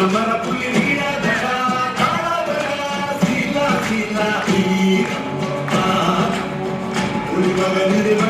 Thank you.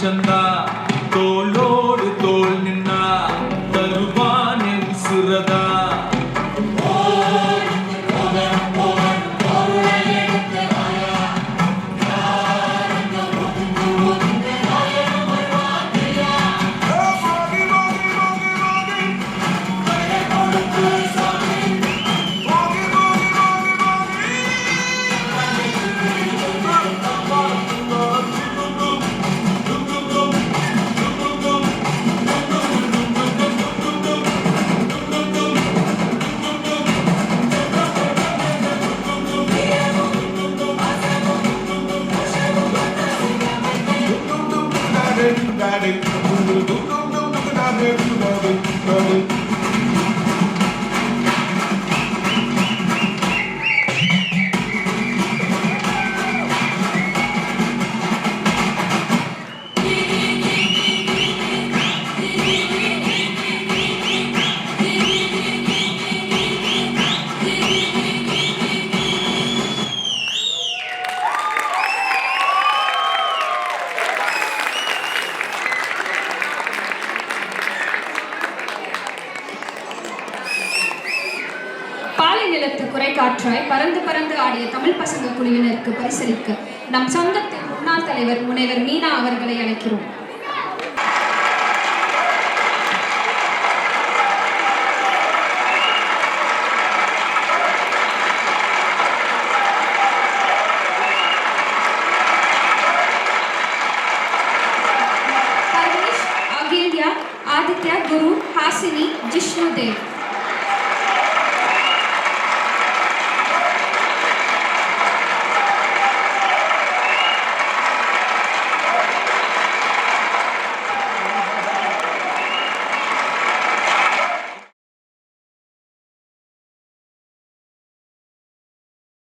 真的。நிலத்து குறை காற்றாய் பறந்து பறந்து ஆடிய தமிழ் பசங்க குழுவினருக்கு பரிசளிக்க நம் சொந்தத்தின் முன்னாள் தலைவர் முனைவர் மீனா அவர்களை அழைக்கிறோம். அகில்யா ஆதித்யா குரு ஹாசினி ஜிஷ்ணு தேவ்.